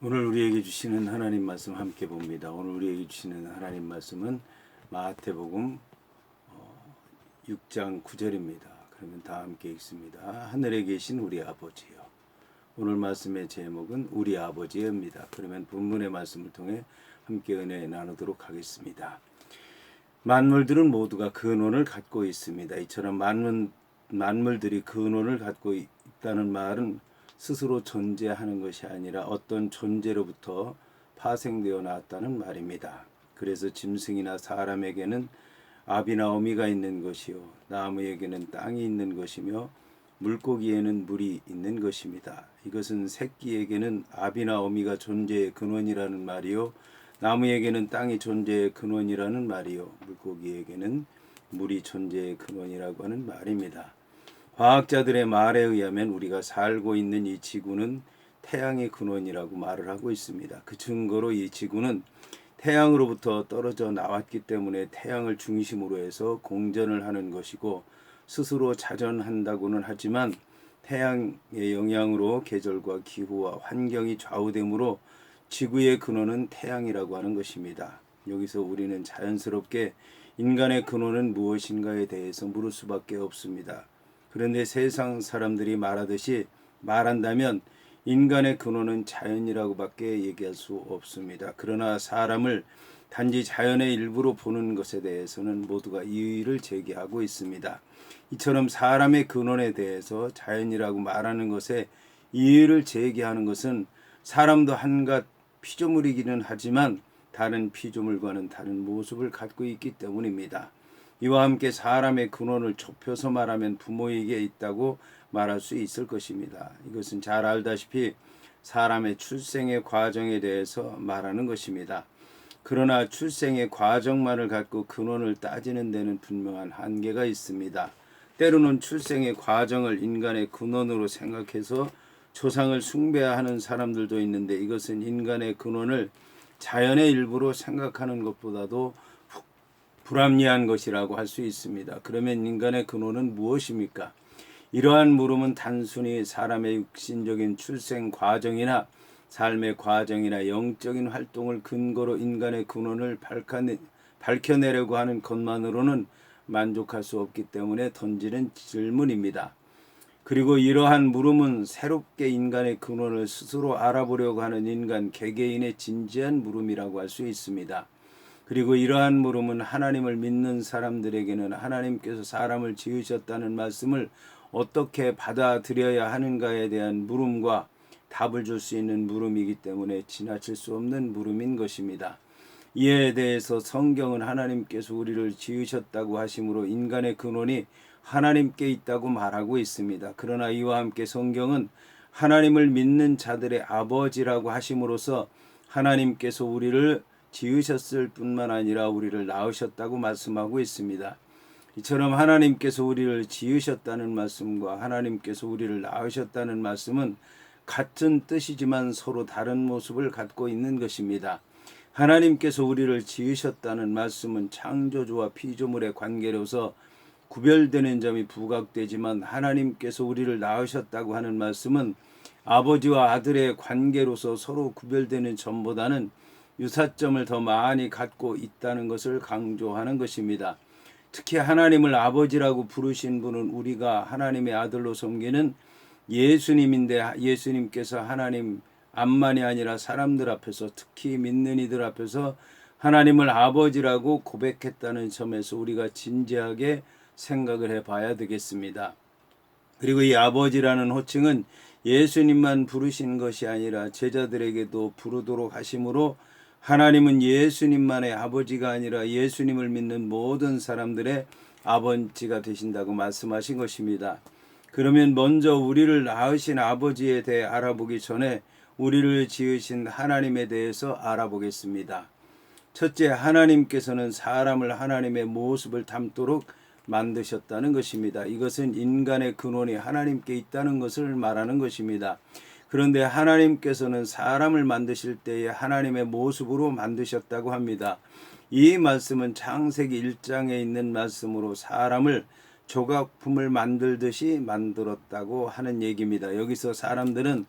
오늘 우리에게 주시는 하나님 말씀 함께 봅니다. 오늘 우리에게 주시는 하나님 말씀은 마태복음 어, 6장 9절입니다. 그러면 다 함께 읽습니다. 하늘에 계신 우리 아버지요. 오늘 말씀의 제목은 우리 아버지입니다. 그러면 본문의 말씀을 통해 함께 은혜 나누도록 하겠습니다. 만물들은 모두가 근원을 갖고 있습니다. 이처럼 만물, 만물들이 근원을 갖고 있다는 말은 스스로 존재하는 것이 아니라 어떤 존재로부터 파생되어 나왔다는 말입니다. 그래서 짐승이나 사람에게는 아비나 어미가 있는 것이요 나무에게는 땅이 있는 것이며 물고기에는 물이 있는 것입니다. 이것은 새끼에게는 아비나 어미가 존재의 근원이라는 말이요 나무에게는 땅이 존재의 근원이라는 말이요 물고기에게는 물이 존재의 근원이라고 하는 말입니다. 과학자들의 말에 의하면 우리가 살고 있는 이 지구는 태양의 근원이라고 말을 하고 있습니다. 그 증거로 이 지구는 태양으로부터 떨어져 나왔기 때문에 태양을 중심으로 해서 공전을 하는 것이고 스스로 자전한다고는 하지만 태양의 영향으로 계절과 기후와 환경이 좌우되므로 지구의 근원은 태양이라고 하는 것입니다. 여기서 우리는 자연스럽게 인간의 근원은 무엇인가에 대해서 물을 수밖에 없습니다. 그런데 세상 사람들이 말하듯이 말한다면 인간의 근원은 자연이라고밖에 얘기할 수 없습니다. 그러나 사람을 단지 자연의 일부로 보는 것에 대해서는 모두가 이의를 제기하고 있습니다. 이처럼 사람의 근원에 대해서 자연이라고 말하는 것에 이의를 제기하는 것은 사람도 한갓 피조물이기는 하지만 다른 피조물과는 다른 모습을 갖고 있기 때문입니다. 이와 함께 사람의 근원을 좁혀서 말하면 부모에게 있다고 말할 수 있을 것입니다. 이것은 잘 알다시피 사람의 출생의 과정에 대해서 말하는 것입니다. 그러나 출생의 과정만을 갖고 근원을 따지는 데는 분명한 한계가 있습니다. 때로는 출생의 과정을 인간의 근원으로 생각해서 조상을 숭배하는 사람들도 있는데 이것은 인간의 근원을 자연의 일부로 생각하는 것보다도 불합리한 것이라고 할 수 있습니다. 그러면 인간의 근원은 무엇입니까? 이러한 물음은 단순히 사람의 육신적인 출생 과정이나 삶의 과정이나 영적인 활동을 근거로 인간의 근원을 밝혀내, 밝혀내 려고 하는 것만으로는 만족할 수 없기 때문에 던지는 질문입니다. 그리고 이러한 물음은 새롭게 인간의 근원을 스스로 알아보려고 하는 인간 개개인의 진지한 물음이라고 할 수 있습니다. 그리고 이러한 물음은 하나님을 믿는 사람들에게는 하나님께서 사람을 지으셨다는 말씀을 어떻게 받아들여야 하는가에 대한 물음과 답을 줄 수 있는 물음이기 때문에 지나칠 수 없는 물음인 것입니다. 이에 대해서 성경은 하나님께서 우리를 지으셨다고 하심으로 인간의 근원이 하나님께 있다고 말하고 있습니다. 그러나 이와 함께 성경은 하나님을 믿는 자들의 아버지라고 하심으로써 하나님께서 우리를 지으셨을 뿐만 아니라 우리를 낳으셨다고 말씀하고 있습니다. 이처럼 하나님께서 우리를 지으셨다는 말씀과 하나님께서 우리를 낳으셨다는 말씀은 같은 뜻이지만 서로 다른 모습을 갖고 있는 것입니다. 하나님께서 우리를 지으셨다는 말씀은 창조주와 피조물의 관계로서 구별되는 점이 부각되지만 하나님께서 우리를 낳으셨다고 하는 말씀은 아버지와 아들의 관계로서 서로 구별되는 점보다는 유사점을 더 많이 갖고 있다는 것을 강조하는 것입니다. 특히 하나님을 아버지라고 부르신 분은 우리가 하나님의 아들로 섬기는 예수님인데 예수님께서 하나님 암만이 아니라 사람들 앞에서 특히 믿는 이들 앞에서 하나님을 아버지라고 고백했다는 점에서 우리가 진지하게 생각을 해 봐야 되겠습니다. 그리고 이 아버지라는 호칭은 예수님만 부르신 것이 아니라 제자들에게도 부르도록 하심으로 하나님은 예수님만의 아버지가 아니라 예수님을 믿는 모든 사람들의 아버지가 되신다고 말씀하신 것입니다. 그러면 먼저 우리를 낳으신 아버지에 대해 알아보기 전에 우리를 지으신 하나님에 대해서 알아보겠습니다. 첫째, 하나님께서는 사람을 하나님의 모습을 담도록 만드셨다는 것입니다. 이것은 인간의 근원이 하나님께 있다는 것을 말하는 것입니다. 그런데 하나님께서는 사람을 만드실 때에 하나님의 모습으로 만드셨다고 합니다. 이 말씀은 창세기 1장에 있는 말씀으로 사람을 조각품을 만들듯이 만들었다고 하는 얘기입니다. 여기서 사람들은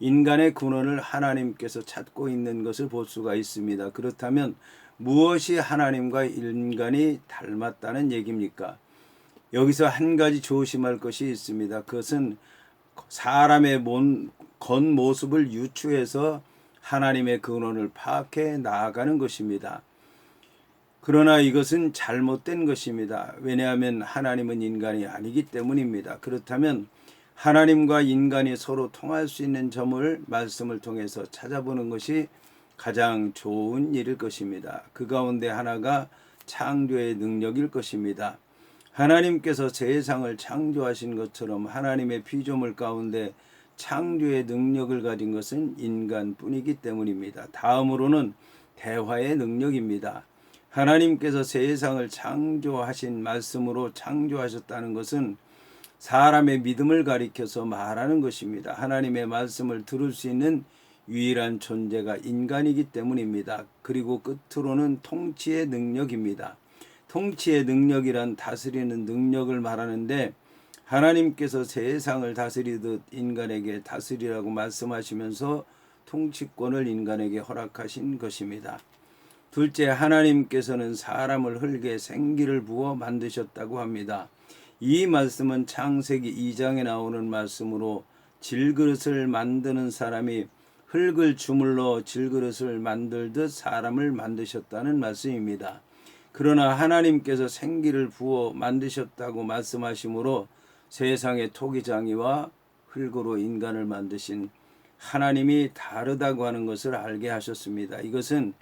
인간의 근원을 하나님께서 찾고 있는 것을 볼 수가 있습니다. 그렇다면 무엇이 하나님과 인간이 닮았다는 얘기입니까? 여기서 한 가지 조심할 것이 있습니다. 그것은 사람의 몸, 겉모습을 유추해서 하나님의 근원을 파악해 나아가는 것입니다. 그러나 이것은 잘못된 것입니다. 왜냐하면 하나님은 인간이 아니기 때문입니다. 그렇다면 하나님과 인간이 서로 통할 수 있는 점을 말씀을 통해서 찾아보는 것이 가장 좋은 일일 것입니다. 그 가운데 하나가 창조의 능력일 것입니다. 하나님께서 세상을 창조하신 것처럼 하나님의 피조물 가운데 창조의 능력을 가진 것은 인간뿐이기 때문입니다. 다음으로는 대화의 능력입니다. 하나님께서 세상을 창조하신 말씀으로 창조하셨다는 것은 사람의 믿음을 가리켜서 말하는 것입니다. 하나님의 말씀을 들을 수 있는 유일한 존재가 인간이기 때문입니다. 그리고 끝으로는 통치의 능력입니다. 통치의 능력이란 다스리는 능력을 말하는데 하나님께서 세상을 다스리듯 인간에게 다스리라고 말씀하시면서 통치권을 인간에게 허락하신 것입니다. 둘째, 하나님께서는 사람을 흙에 생기를 부어 만드셨다고 합니다. 이 말씀은 창세기 2장에 나오는 말씀으로 질그릇을 만드는 사람이 흙을 주물러 질그릇을 만들듯 사람을 만드셨다는 말씀입니다. 그러나 하나님께서 생기를 부어 만드셨다고 말씀하시므로 세상의 토기장이와 흙으로 인간을 만드신 하나님이 다르다고 하는 것을 알게 하셨습니다. 이것은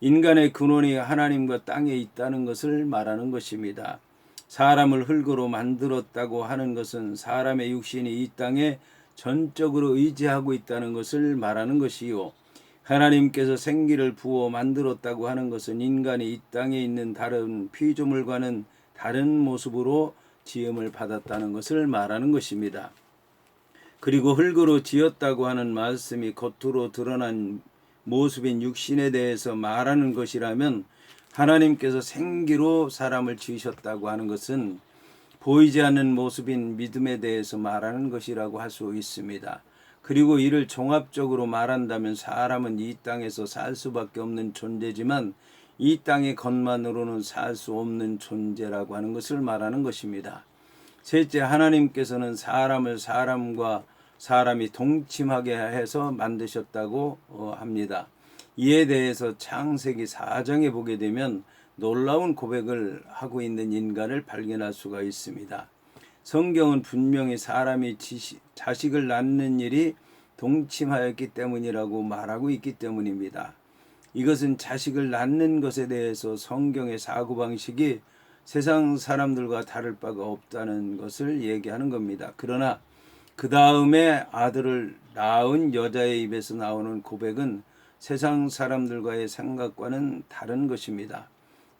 인간의 근원이 하나님과 땅에 있다는 것을 말하는 것입니다. 사람을 흙으로 만들었다고 하는 것은 사람의 육신이 이 땅에 전적으로 의지하고 있다는 것을 말하는 것이요. 하나님께서 생기를 부어 만들었다고 하는 것은 인간이 이 땅에 있는 다른 피조물과는 다른 모습으로 지음을 받았다는 것을 말하는 것입니다. 그리고 흙으로 지었다고 하는 말씀이 겉으로 드러난 모습인 육신에 대해서 말하는 것이라면 하나님께서 생기로 사람을 지으셨다고 하는 것은 보이지 않는 모습인 믿음에 대해서 말하는 것이라고 할 수 있습니다. 그리고 이를 종합적으로 말한다면 사람은 이 땅에서 살 수밖에 없는 존재지만 이 땅의 것만으로는 살 수 없는 존재라고 하는 것을 말하는 것입니다. 셋째, 하나님께서는 사람을 사람과 사람이 동침하게 해서 만드셨다고 어, 합니다. 이에 대해서 창세기 4장에 보게 되면 놀라운 고백을 하고 있는 인간을 발견할 수가 있습니다. 성경은 분명히 사람이 지시, 자식을 낳는 일이 동침하였기 때문이라고 말하고 있기 때문입니다. 이것은 자식을 낳는 것에 대해서 성경의 사고방식이 세상 사람들과 다를 바가 없다는 것을 얘기하는 겁니다. 그러나 그 다음에 아들을 낳은 여자의 입에서 나오는 고백은 세상 사람들과의 생각과는 다른 것입니다.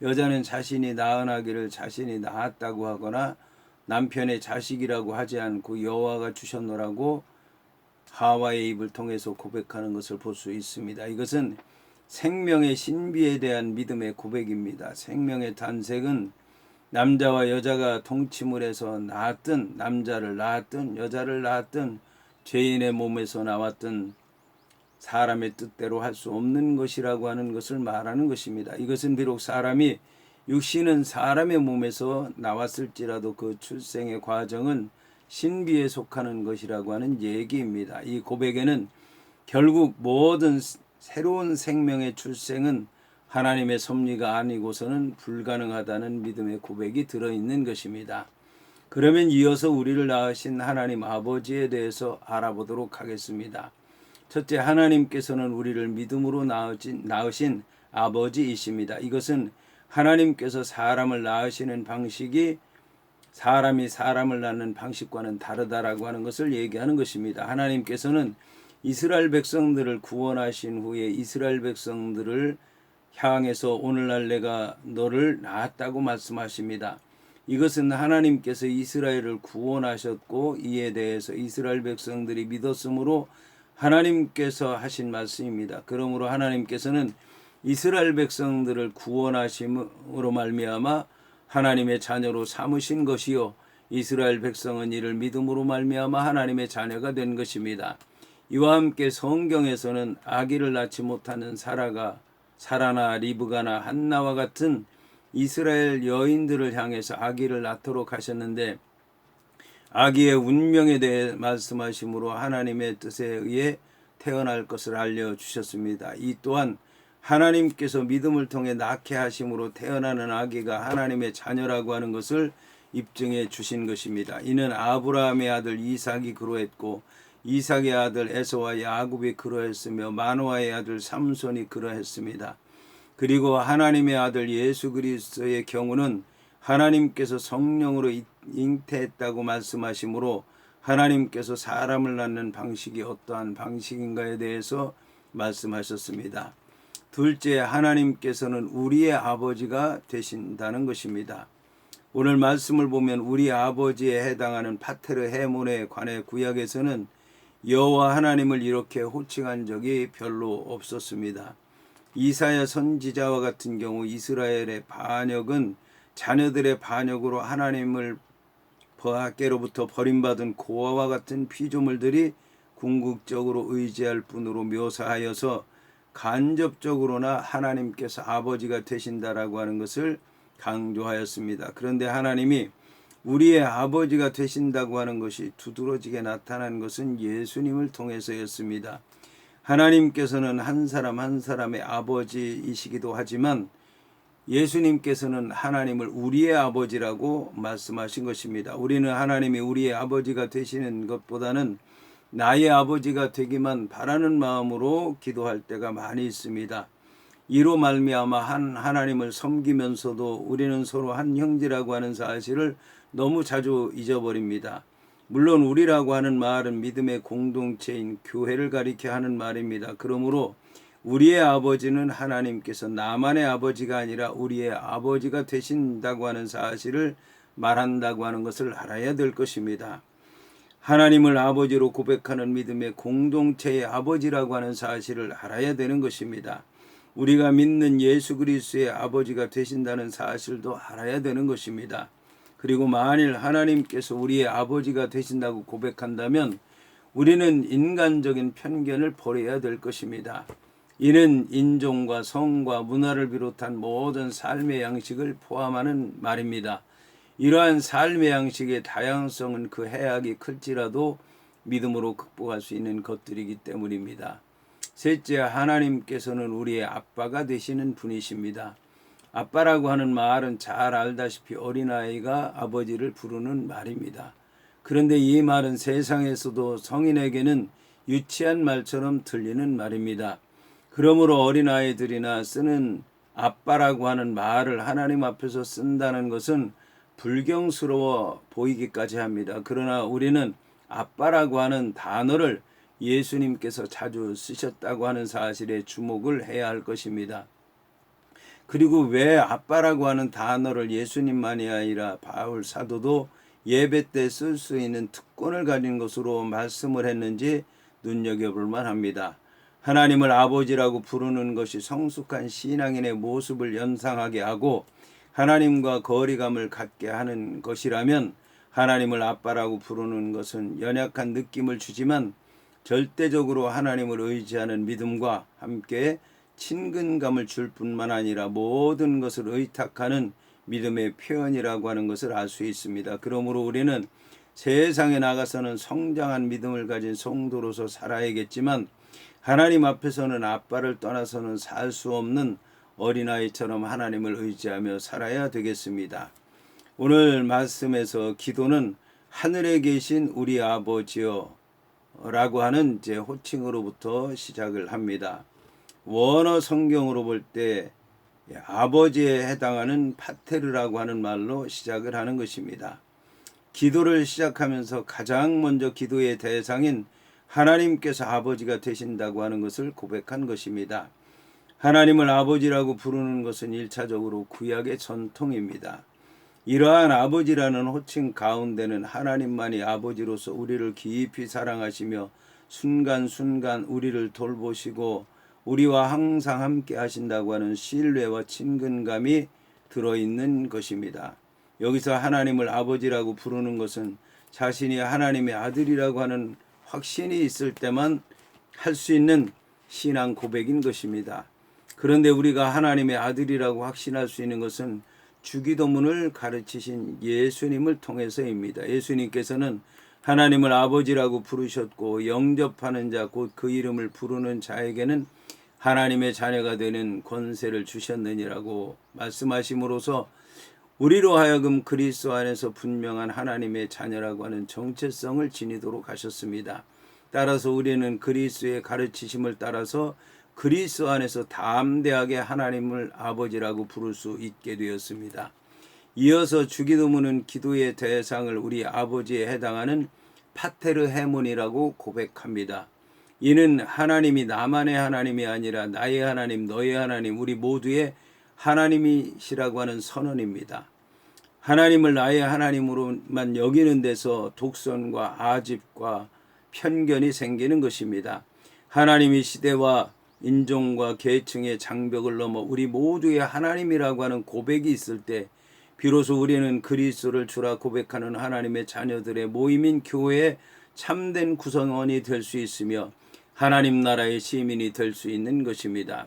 여자는 자신이 낳은 아기를 자신이 낳았다고 하거나 남편의 자식이라고 하지 않고 여호와가 주셨노라고 하와의 입을 통해서 고백하는 것을 볼 수 있습니다. 이것은 생명의 신비에 대한 믿음의 고백입니다. 생명의 탄생은 남자와 여자가 동침을 해서 낳았든 남자를 낳았든 여자를 낳았든 죄인의 몸에서 나왔든 사람의 뜻대로 할 수 없는 것이라고 하는 것을 말하는 것입니다. 이것은 비록 사람이 육신은 사람의 몸에서 나왔을지라도 그 출생의 과정은 신비에 속하는 것이라고 하는 얘기입니다. 이 고백에는 결국 모든 새로운 생명의 출생은 하나님의 섭리가 아니고서는 불가능하다는 믿음의 고백이 들어있는 것입니다. 그러면 이어서 우리를 낳으신 하나님 아버지에 대해서 알아보도록 하겠습니다. 첫째, 하나님께서는 우리를 믿음으로 낳으신, 낳으신 아버지이십니다. 이것은 하나님께서 사람을 낳으시는 방식이 사람이 사람을 낳는 방식과는 다르다라고 하는 것을 얘기하는 것입니다. 하나님께서는 이스라엘 백성들을 구원하신 후에 이스라엘 백성들을 향해서 오늘날 내가 너를 낳았다고 말씀하십니다. 이것은 하나님께서 이스라엘을 구원하셨고 이에 대해서 이스라엘 백성들이 믿었으므로 하나님께서 하신 말씀입니다. 그러므로 하나님께서는 이스라엘 백성들을 구원하심으로 말미암아 하나님의 자녀로 삼으신 것이요 이스라엘 백성은 이를 믿음으로 말미암아 하나님의 자녀가 된 것입니다. 이와 함께 성경에서는 아기를 낳지 못하는 사라가 사라나 리브가나 한나와 같은 이스라엘 여인들을 향해서 아기를 낳도록 하셨는데 아기의 운명에 대해 말씀하심으로 하나님의 뜻에 의해 태어날 것을 알려 주셨습니다. 이 또한 하나님께서 믿음을 통해 낳게 하심으로 태어나는 아기가 하나님의 자녀라고 하는 것을 입증해 주신 것입니다. 이는 아브라함의 아들 이삭이 그러했고 이삭의 아들 에서와 야곱이 그러했으며 마노아의 아들 삼손이 그러했습니다. 그리고 하나님의 아들 예수 그리스도의 경우는 하나님께서 성령으로 잉태했다고 말씀하시므로 하나님께서 사람을 낳는 방식이 어떠한 방식인가에 대해서 말씀하셨습니다. 둘째, 하나님께서는 우리의 아버지가 되신다는 것입니다. 오늘 말씀을 보면 우리 아버지에 해당하는 파테르 해몬에 관해 구약에서는 여호와 하나님을 이렇게 호칭한 적이 별로 없었습니다. 이사야 선지자와 같은 경우 이스라엘의 반역은 자녀들의 반역으로 하나님을 밖에로부터 버림받은 고아와 같은 피조물들이 궁극적으로 의지할 뿐으로 묘사하여서 간접적으로나 하나님께서 아버지가 되신다라고 하는 것을 강조하였습니다. 그런데 하나님이 우리의 아버지가 되신다고 하는 것이 두드러지게 나타난 것은 예수님을 통해서였습니다. 하나님께서는 한 사람 한 사람의 아버지이시기도 하지만 예수님께서는 하나님을 우리의 아버지라고 말씀하신 것입니다. 우리는 하나님이 우리의 아버지가 되시는 것보다는 나의 아버지가 되기만 바라는 마음으로 기도할 때가 많이 있습니다. 이로 말미암아 한 하나님을 섬기면서도 우리는 서로 한 형제라고 하는 사실을 너무 자주 잊어버립니다. 물론 우리라고 하는 말은 믿음의 공동체인 교회를 가리켜 하는 말입니다. 그러므로 우리의 아버지는 하나님께서 나만의 아버지가 아니라 우리의 아버지가 되신다고 하는 사실을 말한다고 하는 것을 알아야 될 것입니다. 하나님을 아버지로 고백하는 믿음의 공동체의 아버지라고 하는 사실을 알아야 되는 것입니다. 우리가 믿는 예수 그리스도의 아버지가 되신다는 사실도 알아야 되는 것입니다. 그리고 만일 하나님께서 우리의 아버지가 되신다고 고백한다면 우리는 인간적인 편견을 버려야 될 것입니다. 이는 인종과 성과 문화를 비롯한 모든 삶의 양식을 포함하는 말입니다. 이러한 삶의 양식의 다양성은 그 해악이 클지라도 믿음으로 극복할 수 있는 것들이기 때문입니다. 셋째, 하나님께서는 우리의 아빠가 되시는 분이십니다. 아빠라고 하는 말은 잘 알다시피 어린아이가 아버지를 부르는 말입니다. 그런데 이 말은 세상에서도 성인에게는 유치한 말처럼 들리는 말입니다. 그러므로 어린아이들이나 쓰는 아빠라고 하는 말을 하나님 앞에서 쓴다는 것은 불경스러워 보이기까지 합니다. 그러나 우리는 아빠라고 하는 단어를 예수님께서 자주 쓰셨다고 하는 사실에 주목을 해야 할 것입니다. 그리고 왜 아빠라고 하는 단어를 예수님만이 아니라 바울 사도도 예배 때 쓸 수 있는 특권을 가진 것으로 말씀을 했는지 눈여겨볼 만합니다. 하나님을 아버지라고 부르는 것이 성숙한 신앙인의 모습을 연상하게 하고 하나님과 거리감을 갖게 하는 것이라면 하나님을 아빠라고 부르는 것은 연약한 느낌을 주지만 절대적으로 하나님을 의지하는 믿음과 함께 친근감을 줄 뿐만 아니라 모든 것을 의탁하는 믿음의 표현이라고 하는 것을 알 수 있습니다. 그러므로 우리는 세상에 나가서는 성장한 믿음을 가진 성도로서 살아야겠지만 하나님 앞에서는 아빠를 떠나서는 살 수 없는 어린아이처럼 하나님을 의지하며 살아야 되겠습니다. 오늘 말씀에서 기도는 하늘에 계신 우리 아버지여 라고 하는 제 호칭으로부터 시작을 합니다. 원어 성경으로 볼 때 아버지에 해당하는 파테르라고 하는 말로 시작을 하는 것입니다. 기도를 시작하면서 가장 먼저 기도의 대상인 하나님께서 아버지가 되신다고 하는 것을 고백한 것입니다. 하나님을 아버지라고 부르는 것은 일차적으로 구약의 전통입니다. 이러한 아버지라는 호칭 가운데는 하나님만이 아버지로서 우리를 깊이 사랑하시며 순간순간 우리를 돌보시고 우리와 항상 함께 하신다고 하는 신뢰와 친근감이 들어있는 것입니다. 여기서 하나님을 아버지라고 부르는 것은 자신이 하나님의 아들이라고 하는 확신이 있을 때만 할 수 있는 신앙 고백인 것입니다. 그런데 우리가 하나님의 아들이라고 확신할 수 있는 것은 주기도문을 가르치신 예수님을 통해서입니다. 예수님께서는 하나님을 아버지라고 부르셨고 영접하는 자 곧 그 이름을 부르는 자에게는 하나님의 자녀가 되는 권세를 주셨느니라고 말씀하심으로써 우리로 하여금 그리스도 안에서 분명한 하나님의 자녀라고 하는 정체성을 지니도록 하셨습니다. 따라서 우리는 그리스도의 가르치심을 따라서 그리스도 안에서 담대하게 하나님을 아버지라고 부를 수 있게 되었습니다. 이어서 주기도문은 기도의 대상을 우리 아버지에 해당하는 파테르 해몬이라고 고백합니다. 이는 하나님이 나만의 하나님이 아니라 나의 하나님, 너의 하나님, 우리 모두의 하나님이시라고 하는 선언입니다. 하나님을 나의 하나님으로만 여기는 데서 독선과 아집과 편견이 생기는 것입니다. 하나님이 시대와 인종과 계층의 장벽을 넘어 우리 모두의 하나님이라고 하는 고백이 있을 때 비로소 우리는 그리스도를 주라 고백하는 하나님의 자녀들의 모임인 교회의 참된 구성원이 될 수 있으며 하나님 나라의 시민이 될 수 있는 것입니다.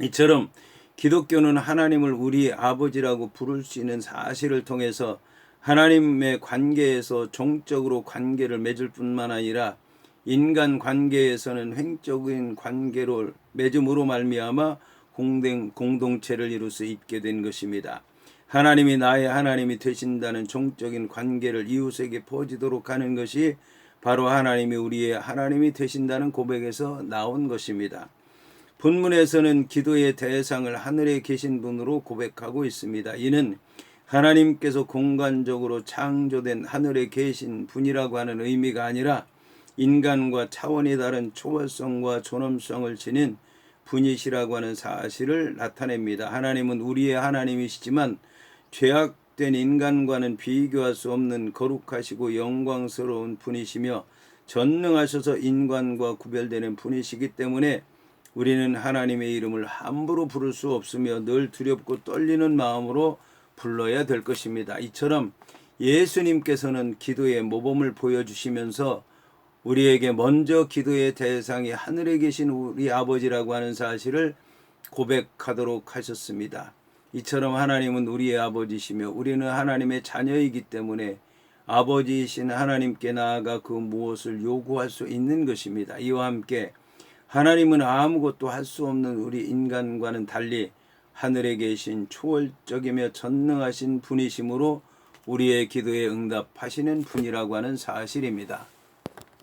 이처럼 기독교는 하나님을 우리 아버지라고 부를 수 있는 사실을 통해서 하나님의 관계에서 종적으로 관계를 맺을 뿐만 아니라 인간 관계에서는 횡적인 관계로 맺음으로 말미암아 공동, 공동체를 이룰 수 있게 된 것입니다. 하나님이 나의 하나님이 되신다는 종적인 관계를 이웃에게 퍼지도록 하는 것이 바로 하나님이 우리의 하나님이 되신다는 고백에서 나온 것입니다. 본문에서는 기도의 대상을 하늘에 계신 분으로 고백하고 있습니다. 이는 하나님께서 공간적으로 창조된 하늘에 계신 분이라고 하는 의미가 아니라 인간과 차원이 다른 초월성과 존엄성을 지닌 분이시라고 하는 사실을 나타냅니다. 하나님은 우리의 하나님이시지만 죄악된 인간과는 비교할 수 없는 거룩하시고 영광스러운 분이시며 전능하셔서 인간과 구별되는 분이시기 때문에 우리는 하나님의 이름을 함부로 부를 수 없으며 늘 두렵고 떨리는 마음으로 불러야 될 것입니다. 이처럼 예수님께서는 기도의 모범을 보여주시면서 우리에게 먼저 기도의 대상이 하늘에 계신 우리 아버지라고 하는 사실을 고백하도록 하셨습니다. 이처럼 하나님은 우리의 아버지시며 우리는 하나님의 자녀이기 때문에 아버지이신 하나님께 나아가 그 무엇을 요구할 수 있는 것입니다. 이와 함께 하나님은 아무것도 할 수 없는 우리 인간과는 달리 하늘에 계신 초월적이며 전능하신 분이시므로 우리의 기도에 응답하시는 분이라고 하는 사실입니다.